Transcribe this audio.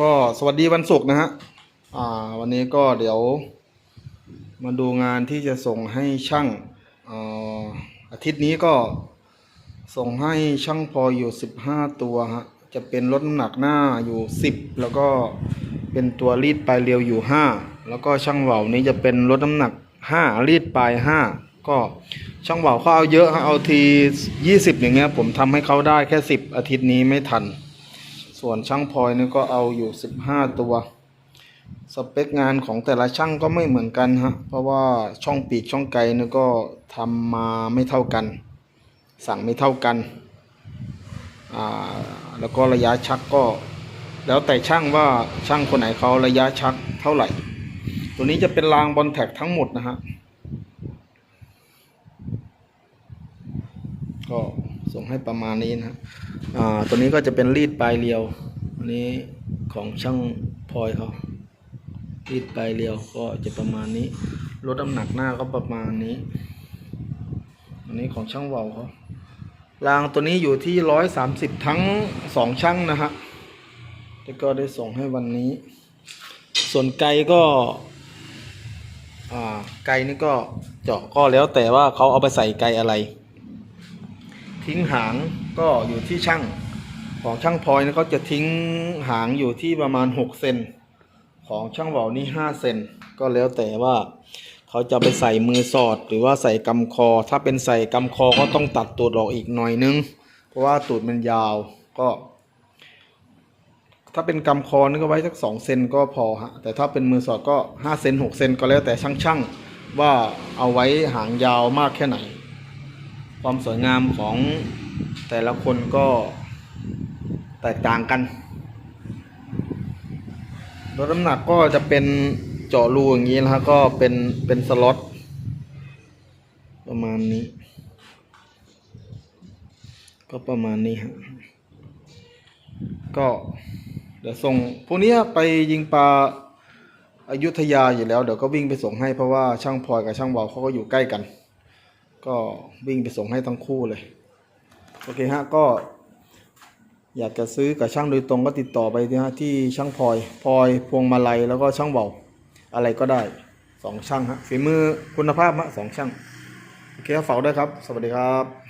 ก็สวัสดีวันศุกร์นะฮะอ่าวันนี้ก็เดี๋ยวมาดูงานที่จะส่งให้ช่างอ่าอาทิตย์นี้ก็ส่งให้ช่างพออยู่สิบห้าตัวฮะจะเป็นลดน้ำหนักหน้าอยู่สิบแล้วก็เป็นตัวรีดปลายเรียวอยู่ห้าแล้วก็ช่างเหวานี้จะเป็นลดน้ำหนักห้ารีดปลายห้าก็ช่างเหวาเขาเอาเยอะฮะเอาทียี่สิบอย่างเงี้ยผมทำให้เขาได้แค่สิบอาทิตย์นี้ไม่ทัน ส่วนช่างพลอยนี่ก็เอาอยู่ 15 ตัว สเปคงานของแต่ละช่างก็ไม่เหมือนกันฮะ เพราะว่าช่องปีกช่องไกลนี่ก็ทำมาไม่เท่ากัน สั่งไม่เท่ากัน อ่า แล้วก็ระยะชักก็ แล้วแต่ช่างว่าช่างคนไหนเขาระยะชักเท่าไหร่ ตัวนี้จะเป็นรางบอลแท็กทั้งหมดนะฮะ ก็ ส่งให้ประมาณนี้นะฮะอ่าตัวนี้ก็จะเป็นรีดปลายเรียวอันนี้ของช่างพลอยเขารีดปลายเรียวก็จะประมาณนี้ลดน้ำหนักหน้าก็ประมาณนี้ อันนี้ของช่างเวาเขารางตัวนี้อยู่ที่ร้อยสามสิบทั้งสองช่างนะฮะแล้วก็ได้ส่งให้วันนี้ ส่วนไกลก็อ่าไกลนี่ก็เจาะก็แล้วแต่ว่าเขาเอาไปใส่ไกลอะไร ทิ้งหางก็อยู่ที่ช่างของช่างพลอยนะเขาจะทิ้งหางอยู่ที่ประมาณ 6 เซนของช่างเหวานี่5เซนก็แล้วแต่ว่าเขาจะไปใส่มือสอดหรือว่าใส่กำคอ ถ้าเป็นใส่กำคอก็ต้องตัดตูดออกอีกหน่อยนึง เพราะว่าตูดมันยาวก็ ถ้าเป็นกำคอนี่ก็ไว้สัก2เซนก็พอฮะแต่ถ้าเป็นมือสอดก็5เซน6เซนก็แล้วแต่ช่างๆว่าเอาไว้หางยาวมากแค่ไหน ความสวยงามของแต่ละคนก็แตกต่างกันลดน้ำหนักก็จะเป็นเจาะรูอย่างนี้นะฮะก็เป็นเป็นสล็อตประมาณนี้ ก็ประมาณนี้ฮะก็เดี๋ยวส่งพวกนี้ไปยิงปลาอายุทยาอยู่แล้ว เดี๋ยวก็วิ่งไปส่งให้เพราะว่าช่างพลอยกับช่างเบาเขาก็อยู่ใกล้กัน ก็วิ่งไปส่งให้ทั้งคู่เลย โอเคฮะก็อยากจะซื้อกับช่างโดยตรงก็ติดต่อไปที่ฮะที่ช่างพลอยพลอยพวงมาลัยแล้วก็ช่างเบาอะไรก็ได้สองช่างฮะฝีมือคุณภาพฮะสองช่างโอเคฝากด้วยครับ สวัสดีครับ